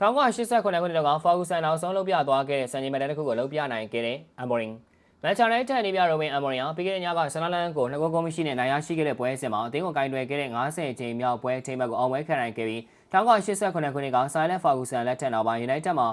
1989ခုနှစ်ကဖော်ဂူဆန်နောက်ဆုံးလုပ်ပြသွားခဲ့တဲ့စံချိန်မတန်းတစ်ခုကိုလုပ်ပြနိုင်ခဲ့တဲ့အမ်ဘော်ရင်မန်ချက်နယ်ထန်နေပြရိုဘင်အမ်ဘော်ရင်ဟာပြီးခဲ့တဲ့ညကဆန်လာလန်ကိုနှစ်ကွန်ကော်မရှင်နဲ့နိုင်ရရှိခဲ့တဲ့ပွဲစဉ်မှာအသင်းကိုကင်တွယ်ခဲ့တဲ့90ချိန်မြောက်ပွဲထိမ်းမှတ်ကိုအောင်ပွဲခံနိုင်ခဲ့ပြီး1989ခုနှစ်ကဆိုင်လန်ဖော်ဂူဆန်လက်ထက်နောက်ပိုင်း United မှာ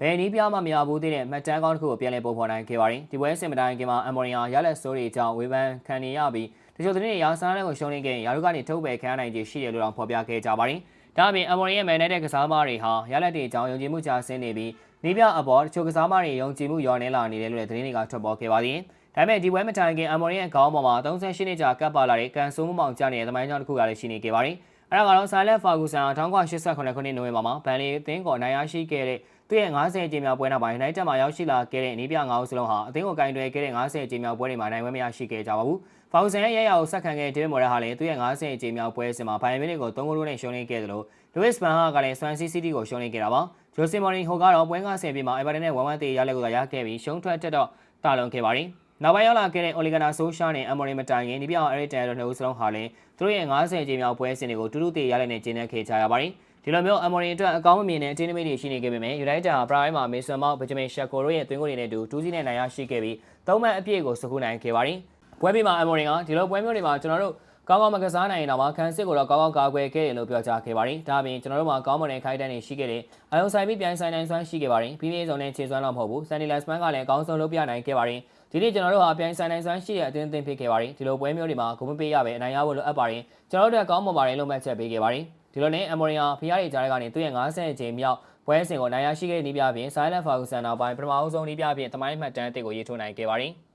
ဘယ်နည်းပြမှမရဘူးသေးတဲ့မှတ်တမ်းကောင်းတစ်ခုကိုပြန်လည်ပုံဖော်နိုင်ခဲ့ပါတယ်ဒီပွဲစဉ်မတိုင်ခင်မှာအမ်ဘော်ရင်ဟာရလက်ဆိုးတွေကြောင့်ဝေဖန်ခံနေရပြီးတချို့သတင်းတွေရာဆန်လာလန်ကိုရှုံးနေခဲ့ရင်ရာလူကနေထုတ်ပယ်ခံရနိုင်ခြေရှိတယ်လို့တော့ဖော်ပြခဲ့ကြပါတယ် ဒါအပြင်အမေရိကန်မန်နေတဲ့ကစားသမားတွေဟာရလက်တွေအကြောင်းယုံကြည်မှုကြာဆင်းနေပြီးနေပြအပေါ်တချို့ကစားသမားတွေယုံကြည်မှုလျော့နေလာနေတယ်လို့လည်းသတင်းတွေကထွက်ပေါ်ခဲ့ပါသေးတယ်။ဒါပေမဲ့ဒီဝဲမတိုင်ခင်အမေရိကန်ခေါင်းပေါ်မှာ38နှစ်ကြာကပ်ပါလာတဲ့ကန်ဆိုးမှုမောင်ကျနေတဲ့သမိုင်းကြောင်းတစ်ခုကလည်းရှိနေခဲ့ပါတယ်။အဲဒါကတော့ဆာလက်ဖာဂူဆန်1988ခုနှစ်နိုဝင်ဘာမှာဗန်လီအသင်းကိုနိုင်ရရှိခဲ့တဲ့ သူ့ရဲ့90ကြိမ်မြောက်ပွဲနောက်ပိုင်းနိုင်တက်မှာရောက်ရှိလာခဲ့တဲ့နေပြ9ဦးစလုံးဟာအသင်းကိုကင်တွယ်ခဲ့တဲ့90ကြိမ်မြောက်ပွဲတွေမှာနိုင်ဝဲမရရှိခဲ့ကြပါဘူး။ဖောင်ဆန်ရဲ့ရရကိုဆက်ခံခဲ့တဲ့ဒေးဗစ်မော်ရဟာလည်းသူ့ရဲ့90ကြိမ်မြောက်ပွဲစဉ်မှာဘိုင်ယန်မင်းကို3ဂိုးလုံးနဲ့ရှုံးနေခဲ့တယ်လို့လူးစ်ဘန်ဟာကလည်းဆွမ်ဆီစီးတီးကိုရှုံးနေခဲ့တာပါ။ဂျိုစီမော်ရီဟိုကတော့ပွဲ90ပြမှာအီဗာတန်နဲ့1-1တေးရလက်ကိုသာရခဲ့ပြီးရှုံးထွက်တက်တော့တာလွန်ခဲ့ပါတယ်။နောက်ပိုင်းရောက်လာခဲ့တဲ့ Oligana Solskjaer နဲ့ Amorim မတိုင်ခင်ဒီပြောင် Eric Ten တို့နှစ်ဦးစလုံးဟာလည်းသူတို့ရဲ့90ကြိမ်မြောက်ပွဲစဉ်တွေကိုတူတူတေးရလက်နဲ့ကျင်းနေခဲ့ကြရပါတယ်။ ဒီလိုမျိုး Amorim အတွက်အကောင်းမမြင်တဲ့အတင်းနမိတ်တွေရှိနေခဲ့ပေမဲ့ United ဟာ Prime မှာ Mason Mount, Benjamin Shako တို့ရဲ့သွင်းကိုတွေနဲ့တူ2စီးနဲ့နိုင်ရရှိခဲ့ပြီးသုံးမှတ်အပြည့်ကိုစကူနိုင်ခဲ့ပါတယ်။ပွဲပြီးမှာ Amorim ကဒီလိုပွဲမျိုးတွေမှာကျွန်တော်တို့ကောင်းကောင်းမကစားနိုင်ရင်တော့ခန်းစစ်ကိုတော့ကောင်းကောင်းကာကွယ်ခဲ့တယ်လို့ပြောကြားခဲ့ပါတယ်။ဒါအပြင်ကျွန်တော်တို့မှာကောင်းမွန်တဲ့ခိုက်တန်းတွေရှိခဲ့တယ်။အယုံဆိုင်ပြီးပြန်ဆိုင်နိုင်စွမ်းရှိခဲ့ပါတယ်။ပြီးပြည့်စုံတဲ့ခြေစွမ်းတော့မဟုတ်ဘူး။ဆန်နီလတ်စမန်ကလည်းအကောင်းဆုံးလုပ်ပြနိုင်ခဲ့ပါတယ်။ဒီနေ့ကျွန်တော်တို့ဟာပြန်ဆိုင်နိုင်စွမ်းရှိတဲ့အသင်းအသင်းဖြစ်ခဲ့ပါတယ်။ဒီလိုပွဲမျိုးတွေမှာဂုဏ်မပေးရပဲအနိုင်ရဖို့လိုအပ်ပါတယ်။ကျွန်တော်တို့ကကောင်းမွန်ပါတယ်လို့မှတ်ချက်ပေးခဲ့ပါတယ်။ ဒီလိုနဲ့အမေရိကန်ဖီယားတွေကြားကနေသူ့ရဲ့90ချိန်မြောက်ပွဲစဉ်ကိုနိုင်ရရှိခဲ့တဲ့နီးပြအပြင် Silent Ferguson နောက်ပိုင်းပထမအဆုံးနီးပြအပြင်တမိုင်းမှတ်တမ်းအသစ်ကိုရေးထိုးနိုင်ခဲ့ပါတယ်။